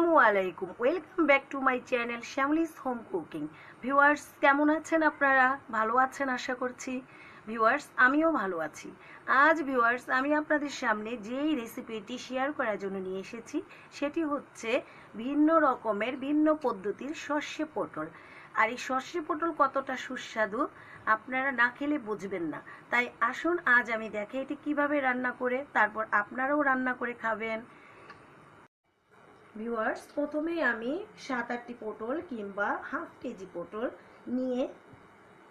আসসালামু আলাইকুম। Welcome back to my channel Shyamli's home cooking viewers কেমন আছেন আপনারা? ভালো আছেন আশা করছি। ভিউয়ার্স আমিও ভালো আছি। আজ ভিউয়ার্স আমি আপনাদের সামনে যেই রেসিপিটি শেয়ার করার জন্য নিয়ে এসেছি, সেটি হচ্ছে ভিন্ন রকমের, ভিন্ন পদ্ধতির সর্ষে পটল। আর এই সর্ষে পটল কতটা সুস্বাদু, আপনারা না খেলে বুঝবেন না। তাই আসুন, আজ আমি দেখে এটি কীভাবে রান্না করে, তারপর আপনারাও রান্না করে খাবেন। ভিউয়ার্স প্রথমে আমি সাত আটটি পটল কিংবা হাফ কেজি পটল নিয়ে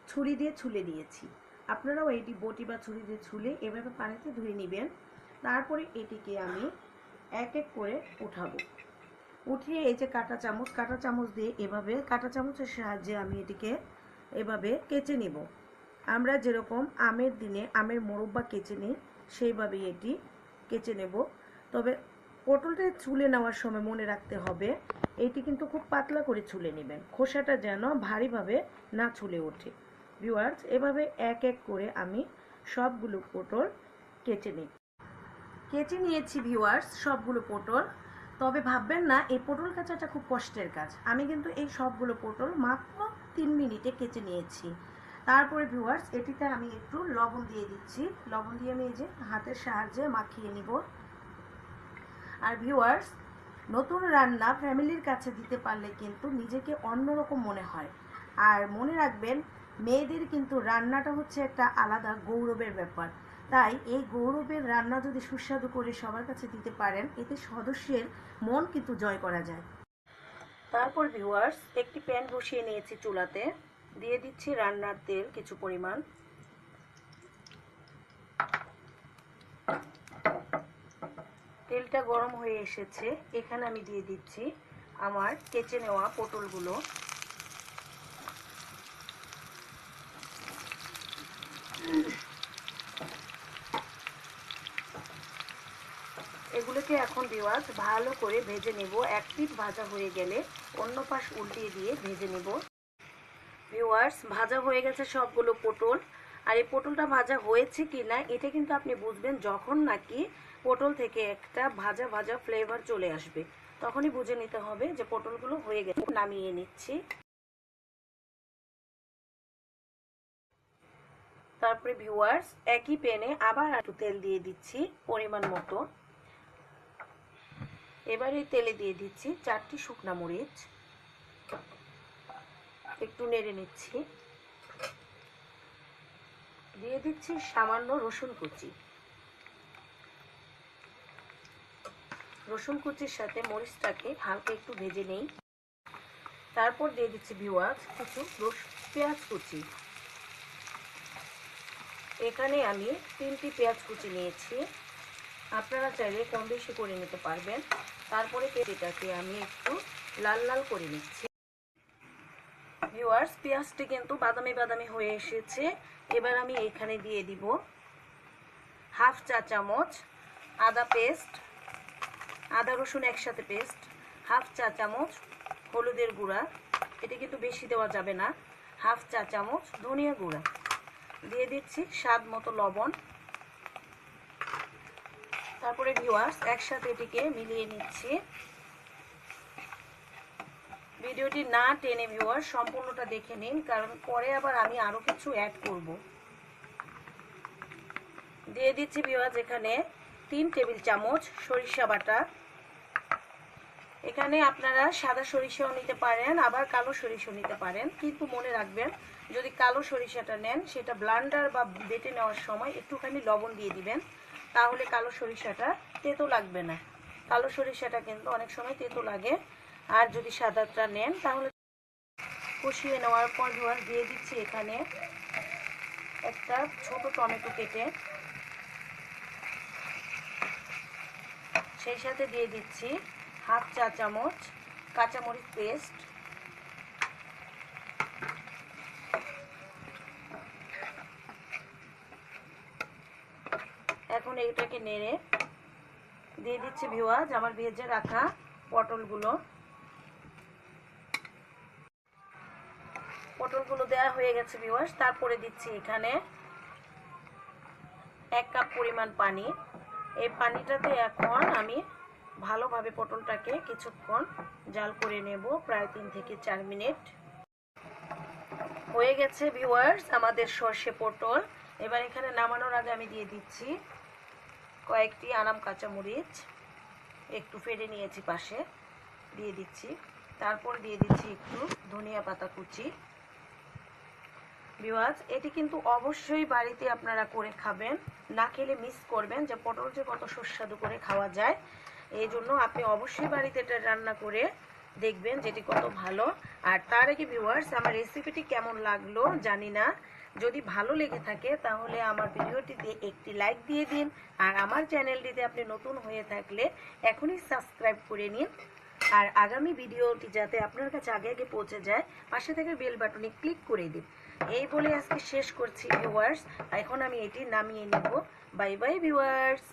ছুরি দিয়ে ছুলে নিয়েছি আপনারাও এটি বটি বা ছুরি দিয়ে ছুলে এভাবে পানিতে ধুয়ে নেবেন। তারপরে এটিকে আমি এক এক করে উঠাবো। উঠিয়ে এই যে কাঁটা চামচ কাঁটা চামচ দিয়ে এভাবে, কাঁটা চামচের সাহায্যে আমি এটিকে এভাবে কেচে নিব। আমরা যেরকম আমের দিনে আমের মোরব্বা কেচে নিই, সেইভাবেই এটি কেচে নেব। তবে পটলটা ছুলে নেওয়ার সময় মনে রাখতে হবে, এটি কিন্তু খুব পাতলা করে ছুলে নেবেন। খোসাটা যেন ভারীভাবে না ছুলে ওঠে। ভিউয়ার্স, এভাবে এক এক করে আমি সবগুলো পটল কেচে নিই কেচে নিয়েছি ভিউয়ার্স সবগুলো পটল। তবে ভাববেন না, এই পটল কাচাটা খুব কষ্টের কাজ। আমি কিন্তু এই সবগুলো পটল মাত্র তিন মিনিটে কেচে নিয়েছি। তারপরে ভিউয়ার্স, এটিতে আমি একটু লবণ দিয়ে দিচ্ছি। লবণ দিয়ে আমি এই যে হাতের সাহায্যে মাখিয়ে নিব। আর ভিউয়ার্স নতুন রান্না ফ্যামিলির কাছে দিতে পারলে কিন্তু নিজেকে অন্যরকম মনে হয়। আর মনে রাখবেন, মেয়েদের কিন্তু রান্নাটা হচ্ছে একটা আলাদা গৌরবের ব্যাপার। তাই এই গৌরবের রান্না যদি সুস্বাদু করে সবার কাছে দিতে পারেন, এতে সদস্যের মন কিন্তু জয় করা যায়। তারপর ভিউয়ার্স একটি প্যান বসিয়ে নিয়েছি চুলাতে। দিয়ে দিচ্ছি রান্নার তেল কিছু পরিমাণ। তেলটা গরম হয়ে এসেছে। এখানে আমি দিয়ে দিচ্ছি আমার কেচে নেওয়া পটলগুলো। এগুলোকে এখন বিওয়াজ ভালো করে ভেজে নেব। এক পিঠ ভাজা হয়ে গেলে অন্য পাশ উল্টিয়ে দিয়ে ভেজে নেব। ভিউয়ার্স, ভাজা হয়ে গেছে সবগুলো পটল। আর এই পটলটা ভাজা হয়েছে কি না এটা কিন্তু আপনি বুঝবেন যখন নাকি পটল থেকে একটা ভাজা ভাজা ফ্লেভার চলে আসবে। তখনই বুঝে নিতে হবে যে পটলগুলো হয়ে গেছে। নামিয়ে নিচ্ছি। তারপরে ভিউয়ার্স একই প্যানে আবার একটু তেল দিয়ে দিচ্ছি পরিমাণ মতো। এবার এই তেলে দিয়ে দিচ্ছি চারটি শুকনা মরিচ। একটু নেড়ে নিচ্ছি। দিয়ে দিচ্ছি সামান্য রসুন কুচি। রসুন কুচির সাথে মরিচটাকে হালকা একটু ভেজে নেই। তারপর দিয়ে দিচ্ছি ভিওয়াজ কিছু পেঁয়াজ কুচি। এখানে আমি তিনটি পেঁয়াজ কুচি নিয়েছি। আপনারা চাইলে কম বেশি করে নিতে পারবেন। তারপরে পেঁয়াজটাকে আমি একটু লাল লাল করে নিচ্ছি। ভিউয়ার্স, পেঁয়াজটি কিন্তু বাদামি বাদামি হয়ে এসেছে। এবার আমি এখানে দিয়ে দিব হাফ চা চামচ আদা পেস্ট আদা রসুন একসাথে পেস্ট হাফ চা চামচ হলুদের গুঁড়া, এটা কিন্তু বেশি দেওয়া যাবে না হাফ চা চামচ ধনিয়া গুঁড়া। দিয়ে দিচ্ছি স্বাদ মতো লবণ। তারপরে ভিউয়ার্স একসাথে এটিকে মিলিয়ে নিচ্ছি। ভিডিওটি না টেনে ভিউয়ার সম্পূর্ণটা দেখে নিন, কারণ পরে আবার আমি আরও কিছু অ্যাড করব। দিয়ে দিচ্ছি ভিউয়ার্স এখানে তিন টেবিল চামচ সরিষা বাটা। এখানে আপনারা সাদা সরিষাও নিতে পারেন, আবার কালো সরিষাও নিতে পারেন। কিন্তু মনে রাখবেন, যদি কালো সরিষাটা নেন, সেটা ব্লান্ডার বা বেটে নেওয়ার সময় একটুখানি লবণ দিয়ে দিবেন, তাহলে কালো সরিষাটা তেতো লাগবে না। কালো সরিষাটা কিন্তু অনেক সময় তেতো লাগে। আর যদি সাদাটা নেন, তাহলে কষিয়ে নেওয়ার পর ধোয়ার দিয়ে দিচ্ছি এখানে একটা ছোট টমেটো কেটে। সেই সাথে দিয়ে দিচ্ছি হাফ চা চামচ কাঁচামরিচ পেস্ট। এখন এটাকে নেড়ে দিয়ে দিচ্ছি ভিওয়াজ আমার ভেজে রাখা পটলগুলো। পটলগুলো দেওয়া হয়ে গেছে ভিওয়াজ তারপরে দিচ্ছি এখানে এক কাপ পরিমাণ পানি। এই পানিটাতে এখন আমি ভালোভাবে পটলটাকে কিছুক্ষণ জাল করে নেব, প্রায় তিন থেকে চার মিনিট। হয়ে গেছে ভিউয়ার্স আমাদের সর্ষে পটল। এবার এখানে নামানোর আগে আমি দিয়ে দিচ্ছি কয়েকটি আনাম কাঁচামরিচ। একটু ফেড়ে নিয়েছি পাশে, দিয়ে দিচ্ছি। তারপর দিয়ে দিচ্ছি একটু ধনিয়া পাতা কুচি। বিওয়াজ এটি কিন্তু অবশ্যই বাড়িতে আপনারা করে খাবেন। না খেলে মিস করবেন যে পটল যে কত সুস্বাদু করে খাওয়া যায়। এই জন্য আপনি অবশ্যই বাড়িতে এটা রান্না করে দেখবেন যেটি কত ভালো। আর তার আগে ভিউয়ার্স আমার রেসিপিটি কেমন লাগল জানি না। যদি ভালো লেগে থাকে তাহলে আমার ভিডিওটিতে একটি লাইক দিয়ে দিন। আর আমার চ্যানেলটিতে আপনি নতুন হয়ে থাকলে এখনই সাবস্ক্রাইব করে নিন। আর আগামী ভিডিওটি যাতে আপনার কাছে আগে আগে পৌঁছে যায়, পাশে থেকে বেল বাটনে ক্লিক করে দিন। এই বলে আজকে শেষ করছি ভিউয়ার্স এখন আমি এটি নামিয়ে নিব bye bye viewers